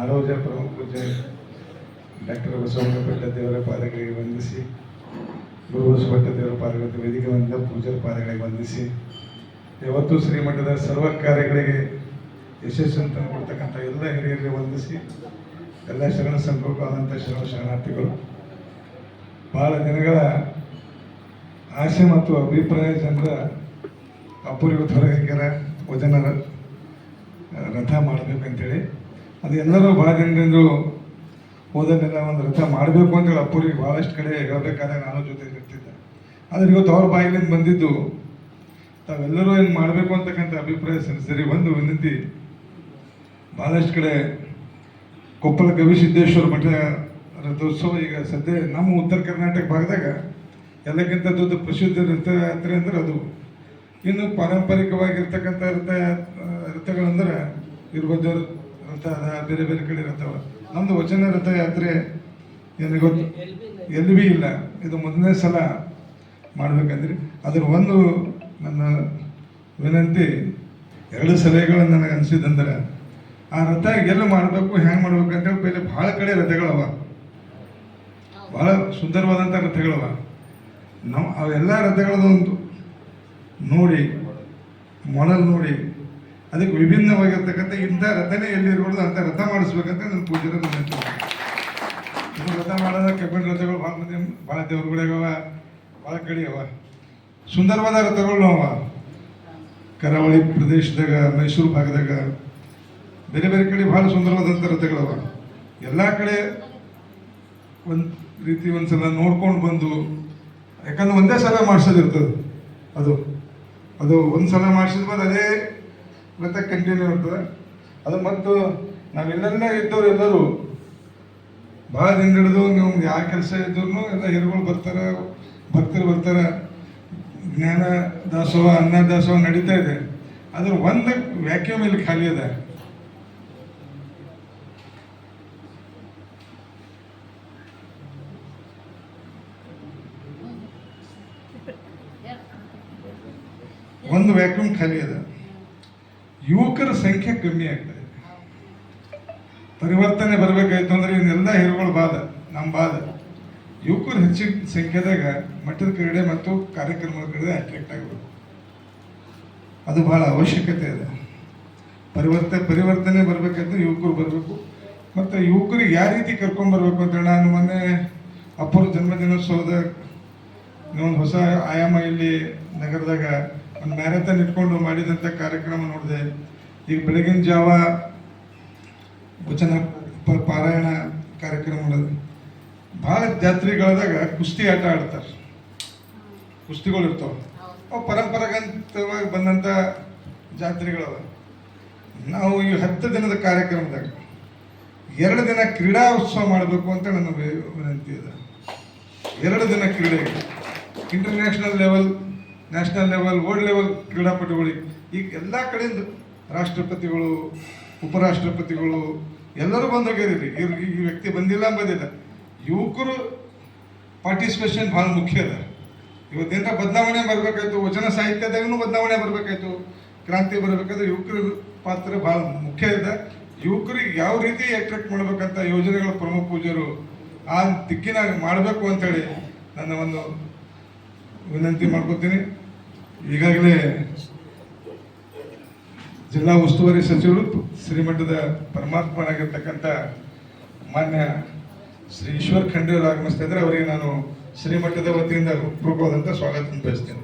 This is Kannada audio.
ನಾಡೋಜ ಪ್ರಮುಖ ಪೂಜೆ. ಡಾಕ್ಟರ್ ಬಸವಣ್ಣ ದೇವರ ಪಾದಗಳಿಗೆ ವಂದಿಸಿ, ಗುರು ದೇವರ ಪಾದಗಳಿಗೆ ವೇದಿಕೆ ಬಂದ ಪೂಜಾರ ಪಾದಗಳಿಗೆ ವಂದಿಸಿ, ಯಾವತ್ತೂ ಶ್ರೀಮಠದ ಸರ್ವ ಕಾರ್ಯಗಳಿಗೆ ಯಶಸ್ಸನ್ನು ತಂದುಕೊಡ್ತಕ್ಕಂಥ ಎಲ್ಲ ಹಿರಿಯರಿಗೆ ವಂದಿಸಿ, ಎಲ್ಲ ಶರಣ ಸಂಪರ್ಕವಾದಂಥ ಶರಣ ಶರಣಾರ್ಥಿಗಳು. ಭಾಳ ದಿನಗಳ ಆಸೆ ಮತ್ತು ಅಭಿಪ್ರಾಯ ಜನರ ಅಪೂರ್ವ ಹೊರಗಾಕ್ಯಾರ ವಚನ ರ- ರಥ ಮಾಡಬೇಕಂತೇಳಿ ಅದು ಎಲ್ಲರೂ ಭಾಳ ದಿನದಿಂದ ಹೋದನ್ನೆಲ್ಲ ಒಂದು ರಥ ಮಾಡಬೇಕು ಅಂತೇಳಿ ಅಪ್ಪೂರಿಗೆ ಭಾಳಷ್ಟು ಕಡೆ ಹೇಳಬೇಕಾದ್ರೆ ನಾನು ಜೊತೆ ಇರ್ತಿದ್ದೆ. ಆದರೆ ಇವತ್ತು ಅವ್ರ ಬಾಯಿಲಿಂದ ಬಂದಿದ್ದು ತಾವೆಲ್ಲರೂ ಏನು ಮಾಡಬೇಕು ಅಂತಕ್ಕಂಥ ಅಭಿಪ್ರಾಯ ಸರಿ ಒಂದು ವಿನಂತಿ. ಭಾಳಷ್ಟು ಕಡೆ ಕೊಪ್ಪಳ ಗವಿಸಿದ್ದೇಶ್ವರ ಮಠ ರಥೋತ್ಸವ ಈಗ ಸದ್ಯ ನಮ್ಮ ಉತ್ತರ ಕರ್ನಾಟಕ ಭಾಗದಾಗ ಎಲ್ಲಕ್ಕಿಂತ ದೊಡ್ಡ ಪ್ರಸಿದ್ಧ ರಥಯಾತ್ರೆ ಅಂದ್ರೆ ಅದು. ಇನ್ನು ಪಾರಂಪರಿಕವಾಗಿರ್ತಕ್ಕಂಥ ರಥ, ರಥಗಳಂದ್ರೆ ಇರ್ಬೋದು ರಥ, ಅದ ಬೇರೆ ಬೇರೆ ಕಡೆ ರಥವ ನಮ್ಮದು ವಚನ ರಥಯಾತ್ರೆ ಏನು ಗೊತ್ತು? ಎಲ್ಲಿ ಬಿ ಇಲ್ಲ. ಇದು ಮೊದಲನೇ ಸಲ ಮಾಡ್ಬೇಕಂದ್ರೆ ಅದ್ರ ಒಂದು ನನ್ನ ವಿನಂತಿ ಎರಡು ಸಲಹೆಗಳು ನನಗೆ ಅನಿಸಿದಂದ್ರೆ ಆ ರಥ ಎಲ್ಲ ಮಾಡಬೇಕು, ಹೆಂಗೆ ಮಾಡ್ಬೇಕು ಅಂತೇಳಿ ಪೈಲೆ ಭಾಳ ಕಡೆ ರಥಗಳವ. ಭಾಳ ಸುಂದರವಾದಂಥ ರಥಗಳವ. ನಾವು ಅವೆಲ್ಲ ರಥಗಳದೊಂದು. ನೋಡಿ ಮೊಡಲ್ ನೋಡಿ ಅದಕ್ಕೆ ವಿಭಿನ್ನವಾಗಿರ್ತಕ್ಕಂಥ ಇಂಥ ರಥನೇ ಎಲ್ಲಿ ಇರ್ಬಾರ್ದು ಅಂತ ರಥ ಮಾಡಿಸ್ಬೇಕಂತ ನನ್ನ ಪೂಜೆ ನನ್ನ ರಥ ಮಾಡೋದ ಕಬ್ಬಿಣ ರಥಗಳು ಭಾಳ ಮಂದಿ, ಭಾಳ ದೇವ್ರಗಳಿಗವ ಭಾಳ ಕಡೆ ಅವ. ಸುಂದರವಾದ ರಥಗಳು ಅವ ಕರಾವಳಿ ಪ್ರದೇಶದಾಗ, ಮೈಸೂರು ಭಾಗದಾಗ, ಬೇರೆ ಬೇರೆ ಕಡೆ ಭಾಳ ಸುಂದರವಾದಂಥ ರಥಗಳವ. ಎಲ್ಲ ಕಡೆ ಒಂದು ರೀತಿ ಒಂದ್ಸಲ ನೋಡ್ಕೊಂಡು ಬಂದು, ಯಾಕಂದ್ರೆ ಒಂದೇ ಸಲ ಮಾಡಿಸೋದಿರ್ತದೆ ಅದು. ಅದು ಒಂದು ಸಲ ಮಾಡಿಸಿದ ಮೇಲೆ ಅದೇ ರಥ ಕಂಟಿನ್ಯೂ ಇರ್ತದೆ ಅದು ಮತ್ತು ನಾವೆಲ್ಲೆಲ್ಲ ಇದ್ದವ್ರು ಎಲ್ಲರೂ ಭಾಳ ದಿನ ಹಿಡಿದು ನೀವು ಯಾವ ಕೆಲಸ ಇದ್ರು ಎಲ್ಲ ಹಿರುಗಳು ಬರ್ತಾರೆ, ಭಕ್ತರು ಬರ್ತಾರೆ. ಜ್ಞಾನ ದಾಸೋಹ, ಅನ್ನ ದಾಸೋಹ ನಡೀತಾ ಇದೆ. ಅದ್ರ ಒಂದು ವ್ಯಾಕ್ಯೂಮ್ ಇಲ್ಲಿ ಖಾಲಿ ಇದೆ. ಒಂದು ವ್ಯಾಕ್ಯೂಮ್ ಖಾಲಿ ಇದೆ. ಯುವಕರ ಸಂಖ್ಯೆ ಕಮ್ಮಿ ಆಗ್ತದೆ ಪರಿವರ್ತನೆ ಬರಬೇಕಾಯ್ತು ಅಂದ್ರೆ ಇವನ್ನೆಲ್ಲ ಹಿರುಗಳು ಬಾದ ನಮ್ಮ ಬಾದ ಯುವಕರು ಹೆಚ್ಚಿನ ಸಂಖ್ಯೆದಾಗ ಮಠದ ಕಡೆ ಮತ್ತು ಕಾರ್ಯಕ್ರಮಗಳ ಕಡೆ ಅಟ್ರಾಕ್ಟ್ ಆಗಬೇಕು ಅದು ಬಹಳ ಅವಶ್ಯಕತೆ ಇದೆ. ಪರಿವರ್ತನೆ ಪರಿವರ್ತನೆ ಬರಬೇಕಂದ್ರೆ ಯುವಕರು ಬರಬೇಕು. ಮತ್ತು ಯುವಕರಿಗೆ ಯಾವ ರೀತಿ ಕರ್ಕೊಂಡ್ಬರ್ಬೇಕು ಅಂತ ನಾನು ಮೊನ್ನೆ ಅಪ್ಪರ ಜನ್ಮದಿನೋತ್ಸವದ ಒಂದು ಹೊಸ ಆಯಾಮ ಇಲ್ಲಿ ನಗರದಾಗ ಒಂದು ಮ್ಯಾರಥಾನ್ ಇಟ್ಕೊಂಡು ಮಾಡಿದಂಥ ಕಾರ್ಯಕ್ರಮ ನೋಡಿದೆ. ಈಗ ಬೆಳಗಿನ ಜಾವ ವಚನ ಪಾರಾಯಣ ಕಾರ್ಯಕ್ರಮ ಮಾಡೋದು ಭಾಳ ಜಾತ್ರೆಗಳಾದಾಗ ಕುಸ್ತಿ ಆಟ ಆಡ್ತಾರೆ. ಕುಸ್ತಿಗಳು ಇರ್ತಾವೆ. ಅವು ಪರಂಪರಾಗತವಾಗಿ ಬಂದಂಥ ಜಾತ್ರೆಗಳವ. ನಾವು ಈ ಹತ್ತು ದಿನದ ಕಾರ್ಯಕ್ರಮದಾಗ ಎರಡು ದಿನ ಕ್ರೀಡಾ ಉತ್ಸವ ಮಾಡಬೇಕು ಅಂತ ನನ್ನ ವಿನಂತಿ ಇದೆ ಎರಡು ದಿನ ಕ್ರೀಡೆ international level national level, world level ಕ್ರೀಡಾಪಟುಗಳಿಗೆ ಈಗ ಎಲ್ಲ ಕಡೆಯಿಂದ ರಾಷ್ಟ್ರಪತಿಗಳು, ಉಪರಾಷ್ಟ್ರಪತಿಗಳು ಎಲ್ಲರೂ ಬಂದು ಹೋಗ್ಯಾರಿರಿ ಇವ್ರು ಈ ವ್ಯಕ್ತಿ ಬಂದಿಲ್ಲ ಅಂಬೋದಿಲ್ಲ. ಯುವಕರು ಪಾರ್ಟಿಸಿಪೇಷನ್ ಭಾಳ ಮುಖ್ಯ ಅದ. ಇವತ್ತೇನ ಬದಲಾವಣೆ ಬರಬೇಕಾಯ್ತು, ವಚನ ಸಾಹಿತ್ಯದಾಗೂ ಬದಲಾವಣೆ ಬರಬೇಕಾಯ್ತು, ಕ್ರಾಂತಿ ಬರಬೇಕಾದ್ರೆ ಯುವಕರ ಪಾತ್ರ ಭಾಳ ಮುಖ್ಯ ಇದೆ ಯುವಕರಿಗೆ ಯಾವ ರೀತಿ ಅಟ್ರಾಕ್ಟ್ ಮಾಡ್ಬೇಕಂತ ಯೋಜನೆಗಳ ಪ್ರಮುಖ ಪೂಜರು ಆ ದಿಕ್ಕಿನಾಗ ಮಾಡಬೇಕು ಅಂತೇಳಿ ನನ್ನ ಒಂದು ವಿನಂತಿ ಮಾಡ್ಕೊತೀನಿ. ಈಗಾಗಲೇ ಜಿಲ್ಲಾ ಉಸ್ತುವಾರಿ ಸಚಿವರು ಶ್ರೀಮಠದ ಪರಮಾತ್ಮನಾಗಿರ್ತಕ್ಕಂಥ ಮಾನ್ಯ ಶ್ರೀ ಈಶ್ವರ್ ಖಂಡೇರು ಆಗಮಿಸ್ತಾ ಇದ್ರೆ ಅವರಿಗೆ ನಾನು ಶ್ರೀಮಠದ ವತಿಯಿಂದ ಪೂರ್ವಕವಾದಂಥ ಸ್ವಾಗತ ಬಯಸ್ತೇನೆ